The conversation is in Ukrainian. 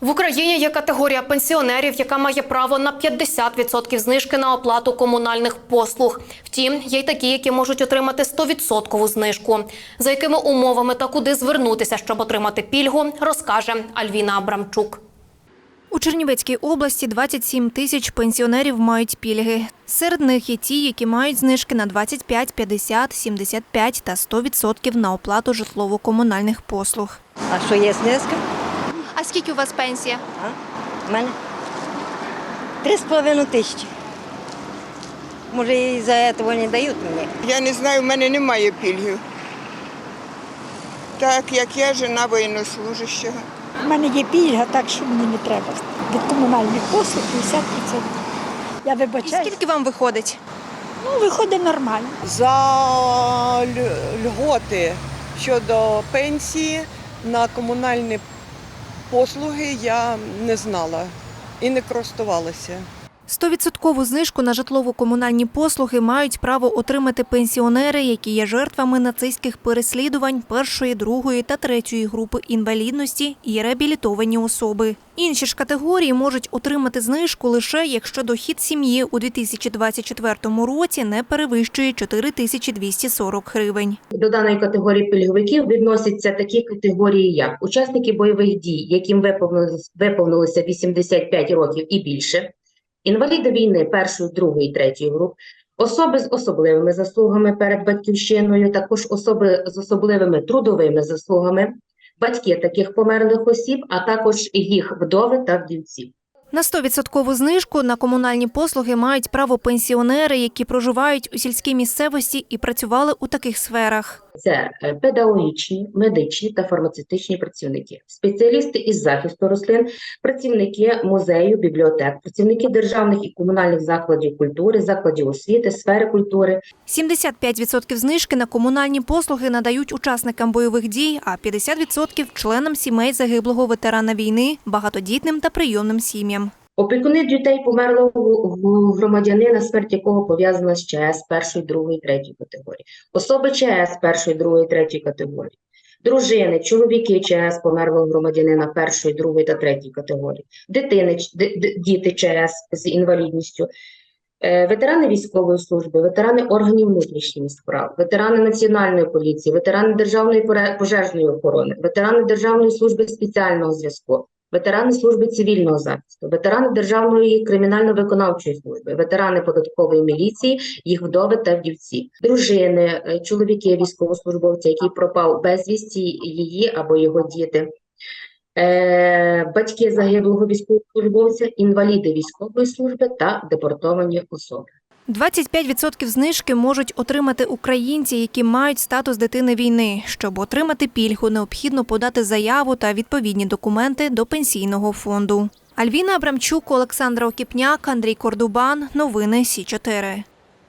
В Україні є категорія пенсіонерів, яка має право на 50% знижки на оплату комунальних послуг. Втім, є й такі, які можуть отримати 100% знижку. За якими умовами та куди звернутися, щоб отримати пільгу, розкаже Альвіна Абрамчук. У Чернівецькій області 27 тисяч пенсіонерів мають пільги. Серед них є ті, які мають знижки на 25, 50, 75 та 100% на оплату житлово-комунальних послуг. А що є знижка? А скільки у вас пенсія? А? У мене три з половиною тисячі. Може, і за цього не дають мені. Я не знаю, в мене немає пільгів. Так як я жена воєннослужащого. У мене є пільга, так що мені не треба. Від комунальних послуг 50%. Я вибачаю, Скільки вам виходить? ну виходить нормально. за ль- льготи щодо пенсії на комунальні послуги я не знала і не користувалася. 100% знижку на житлово-комунальні послуги мають право отримати пенсіонери, які є жертвами нацистських переслідувань першої, другої та третьої групи інвалідності і реабілітовані особи. Інші ж категорії можуть отримати знижку лише якщо дохід сім'ї у 2024 році не перевищує 4240 гривень. До даної категорії пільговиків відносяться такі категорії, як учасники бойових дій, яким виповнилося 85 років і більше, інваліди війни першої, другої, третьої груп, особи з особливими заслугами перед батьківщиною, також особи з особливими трудовими заслугами, батьки таких померлих осіб, а також їх вдови та вдівці. На 100% знижку на комунальні послуги мають право пенсіонери, які проживають у сільській місцевості і працювали у таких сферах. Це е, педагогічні, медичні та фармацевтичні працівники, спеціалісти із захисту рослин, працівники музею, бібліотек, працівники державних і комунальних закладів культури, закладів освіти, сфери культури, 75% знижки на комунальні послуги надають учасникам бойових дій, а 50% – членам сімей загиблого ветерана війни, багатодітним та прийомним сім'ям. Опікуни дітей померлого громадянина, смерть якого пов'язана з ЧС першої, другої, третьої категорії, особи ЧС першої, другої, третьої категорії, дружини, чоловіки ЧС померлого громадянина першої, другої та третьої категорії, дитини, діти ЧС з інвалідністю, е, ветерани військової служби, ветерани органів внутрішніх справ, ветерани Національної поліції, ветерани Державної пожежної охорони, ветерани Державної служби спеціального зв'язку, ветерани служби цивільного захисту, ветерани Державної кримінально-виконавчої служби, ветерани податкової міліції, їх вдови та вдівці, дружини, е, чоловіки військовослужбовця, який пропав безвісті, її або його діти. Е, батьки загиблого військовослужбовця, інваліди військової служби та депортовані особи. 25% знижки можуть отримати українці, які мають статус дитини війни. Щоб отримати пільгу, необхідно подати заяву та відповідні документи до пенсійного фонду. Альвіна Абрамчук, Олександра Окіпняк, Андрій Кордубан. Новини Сі 4